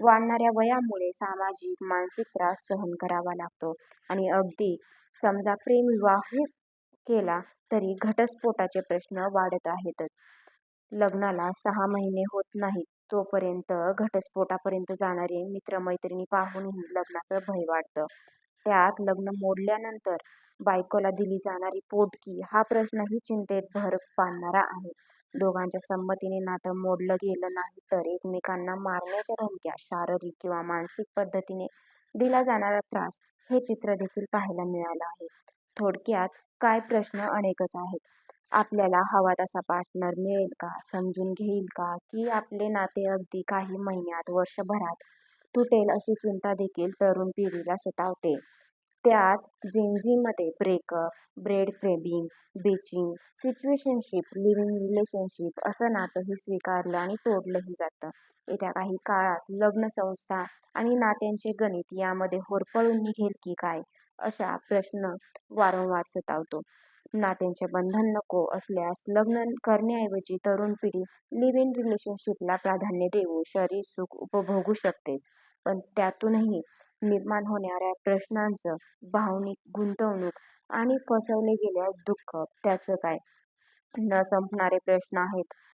वाढणाऱ्या वयामुळे सामाजिक, मानसिक त्रास सहन करावा लागतो आणि अगदी समजा प्रेम विवाह केला तरी घटस्फोटाचे प्रश्न वाढत आहेतच. लग्नाला सहा महिने होत नाहीत तोपर्यंत घटस्फोटापर्यंत जाणारे मित्रमैत्रिणी पाहूनही लग्नाचं भय वाटतं. त्यात लग्न मोडल्यानंतर बायकोला दिली जाणारी पोटकी हा प्रश्नही चिंतेत भर पाडणारा आहे. दोघांच्या संमतीने नातं मोडलं गेलं नाही तर एकमेकांना मारण्याच्या धमक्या, शारीरिक किंवा मानसिक पद्धतीने दिला जाणारा त्रास हे चित्र देखील पाहायला मिळालं आहे. थोडक्यात काय प्रश्न अनेकच आहेत. आपल्याला हवा तसा पार्टनर मिळेल का? समजून घेईल का? की आपले नाते अगदी काही महिन्यात, वर्षभरात तुटेल अशी चिंता देखील तरुण पिढीला सतावते. त्यात Gen breakup breakup, breadcrumbing, bitching, situationship, live in relationship असं नातंही स्वीकारलं आणि तोडलंही जातं. येत्या काही काळात लग्नसंस्था आणि नात्यांचे गणित यामध्ये होरपळून निघेल की काय असा प्रश्न वारंवार सतावतो. नात्याचे बंधन नको असल्यास लग्न करण्याऐवजी तरुण पिढी लिव्ह इन रिलेशनशिपला प्राधान्य देऊन शरीरसुख उपभोगू शकतेच, पण त्यातूनही निर्माण होणाऱ्या प्रश्नांचं, भावनिक गुंतवणूक आणि फसवले गेल्यास दुःख, त्याचं काय? न संपणारे प्रश्न आहेत.